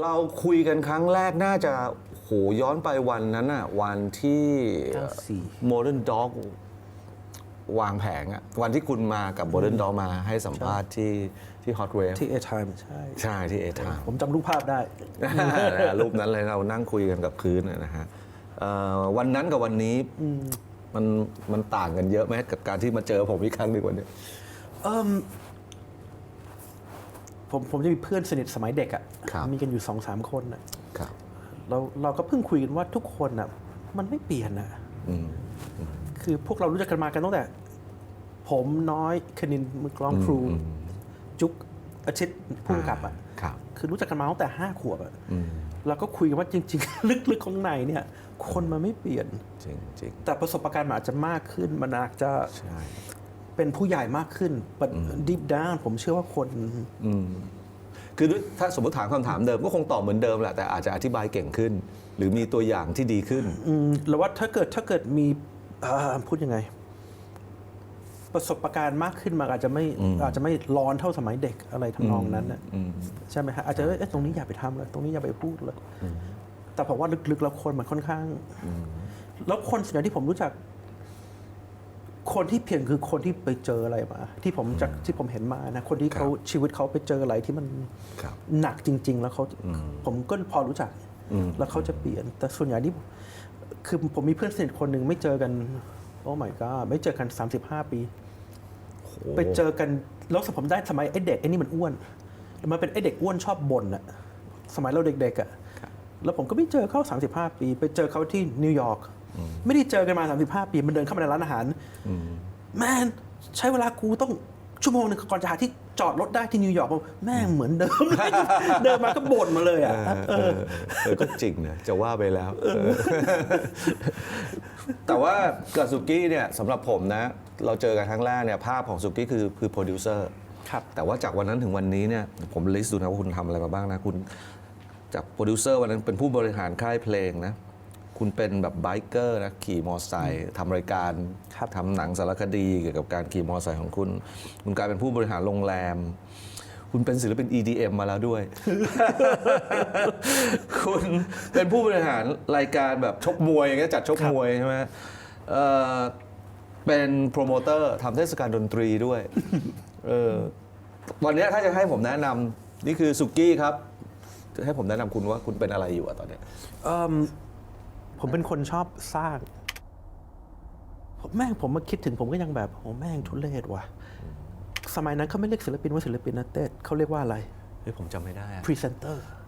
เราคุยกันครั้งแรกน่าจะโหย้อนไปวันนั้นอะวันที่94 Modern Dog วางแผงอะวันที่คุณมากับ Modern Dog มาให้สัมภาษณ์ที่ที่ Hot Wave ที่ A Time ใช่ ใช่ที่เอทามผมจำรูปภาพได้ รูปนั้นเลยเรานั่งคุยกันกับพื้นน่ะนะฮะเอ่อวันนั้นกับวันนี้มันมันต่างกันเยอะไหมกับการที่มาเจอผมอีกครั้งหนึ่งวันนี้เอิ่ม ผมผมจะมีเพื่อนสนิทสมัยเด็กอะครั่ะบ มีกันอยู่สองสามคนอะครับ เราเราก็เพิ่งคุยกันว่าทุกคนอะมันไม่เปลี่ยนอะอืม คือพวกเรารู้จักกันมากันตั้งแต่ ผมน้อยคณินมือกลองครูจุกอาชิตพุ่งกับอะครับ คือรู้จักกันมาตั้งแต่ห้าขวบอะอืม เราก็คุยกันว่าจริง ๆ ลึกๆของในเนี่ยคนมันไม่เปลี่ยน จริงจริงแต่ประสบการณ์มันอาจจะมากขึ้นมันอาจจะ ใช่ เป็นผู้ใหญ่มากขึ้น but deep down ผมเชื่อว่าคน อืมคือด้วยถ้าสมมติถามคำถามเดิมก็คงตอบเหมือนเดิมแหละแต่อาจจะอธิบายเก่งขึ้น หรือมีตัวอย่างที่ดีขึ้น อืมแล้วว่าถ้าเกิดถ้าเกิดมีเอ่อพูดยังไง ประสบการณ์มากขึ้นมันอาจจะไม่อาจจะไม่ร้อนเท่าสมัยเด็กอะไรทำนองนั้นน่ะอืมใช่ไหมฮะอาจจะเอ๊ะตรงนี้อย่าไปทำเลยตรงนี้อย่าไปพูดเลยแต่ผมว่าลึกๆแล้วคนมันค่อนข้าง แล้วคนส่วนใหญ่ที่ผมรู้จัก คนที่เพียงคือคนที่ไปเจออะไรมา ที่ผมจากที่ผมเห็นมานะคนที่เขาชีวิตเขาไปเจออะไรที่มันครับหนักจริง ๆ แล้วเขาผมก็พอรู้จัก แล้วเขาจะเปลี่ยน แต่ส่วนใหญ่ที่คือผมมีเพื่อนสนิทคนหนึ่งไม่เจอกันโอ้ my god ไม่เจอกัน 35 ปี ไปเจอกันแล้วสผมได้สมัยไอ้เด็กไอ้นี่มันอ้วนมันเป็นไอ้เด็กอ้วนชอบบ่นอะสมัยเราเด็กๆอะแล้วผมก็ไม่เจอเขา35 ปี ไปเจอเขาที่นิวยอร์ก ไม่ได้เจอกันมา 35 ปี มันเดินเข้ามาในร้านอาหารแมนใช้เวลากูต้องชั่วโมงหนึงก่อนจะหาที่จอดรถได้ที่นิวยอร์กบอกแม่งเหมือนเดิมเดินมาก็บ่นมาเลยอะเออเออก็จริงนะจะว่าไปแล้วเออแต่ว่ากับสุกี้เนี่ยสำหรับผมนะ เราเจอกันครั้งแรกเนี่ยภาพของสุกี้คือคือโปรดิวเซอร์ครับแต่ว่าจากวันนั้นถึงวันนี้เนี่ยผมลิสต์ดูนะว่าคุณทำอะไรมาบ้างนะคุณ จากโปรดิวเซอร์วันนั้นเป็นผู้บริหารค่ายเพลงนะ คุณเป็นแบบไบเกอร์นะขี่มอเตอร์ไซค์ทำรายการครับทำหนังสารคดีเกี่ยวกับการขี่มอเตอร์ไซค์ของคุณ คุณกลายเป็นผู้บริหารโรงแรม คุณเป็นศิลปิน EDM มาแล้วด้วย คุณเป็นผู้บริหารรายการแบบชกมวยอย่างเงี้ยจัดชกมวยใช่ไหมเอ่อเป็นโปรโมเตอร์ทำเทศกาลดนตรีด้วยเออวันเนี้ยถ้าจะให้ผมแนะนำนี่คือสุกี้ครับจะให้ผมแนะนำคุณว่าคุณเป็นอะไรอยู่อะตอนเนี้ยเอิ่ม ผมเป็นคนชอบสร้างแม่งผมมาคิดถึงผมก็ยังแบบโอ้แม่งทุเรศว่ะ สมัยนั้นเขาไม่เรียกศิลปินว่าศิลปินนะเต้เขาเรียกว่าอะไรเฮ้ยผมจำไม่ได้อะพรีเซนเตอร์อ